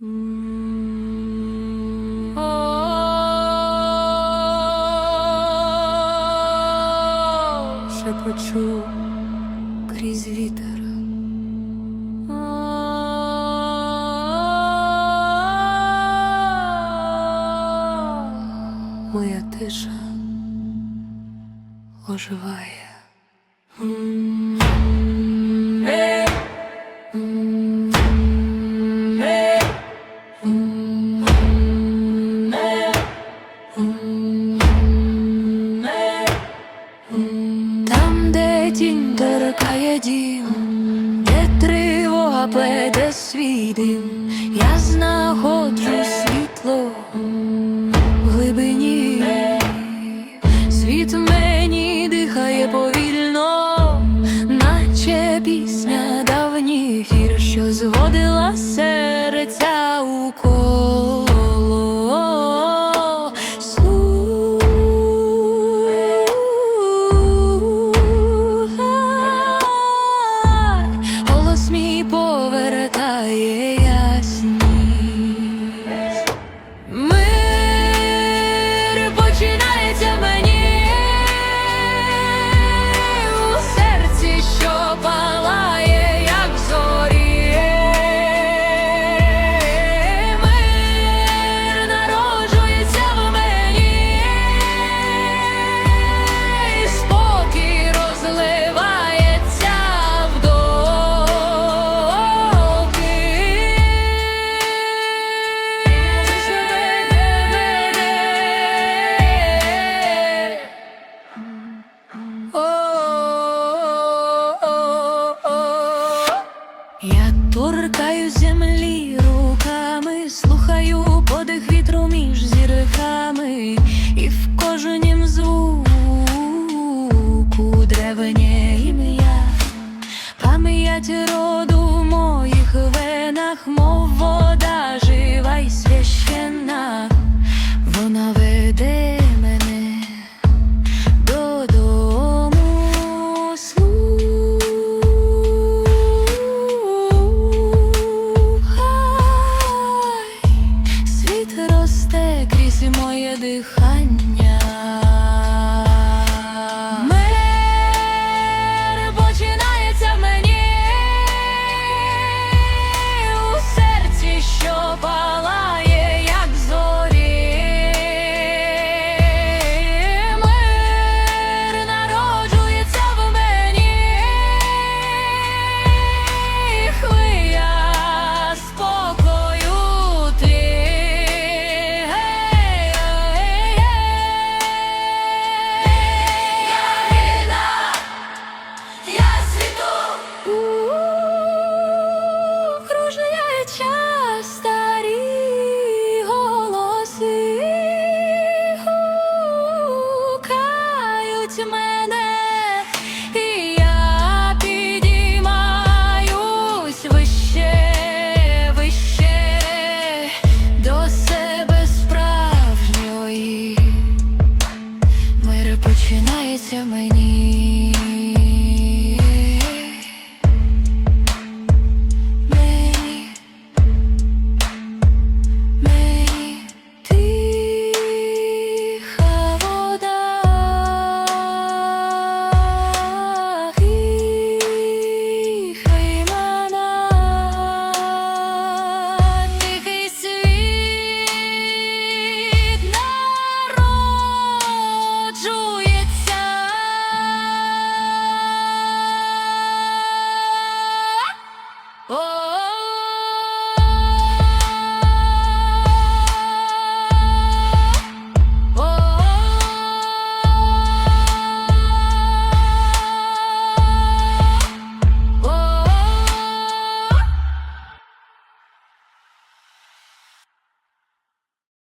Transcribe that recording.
Шепочу крізь вітер. Моя тиша оживає. Там, де тінь торкає дім, де тривога плете свій дим, я знаходжу світло в глибині, світ мені дихає повільно, наче пісня давніх гір, що зводила древнє ім'я, пам'ять роду в моїх венах, мов вода жива й священна, вона веде мене додому. Слухай, світ росте крізь моє дихання. здається мені.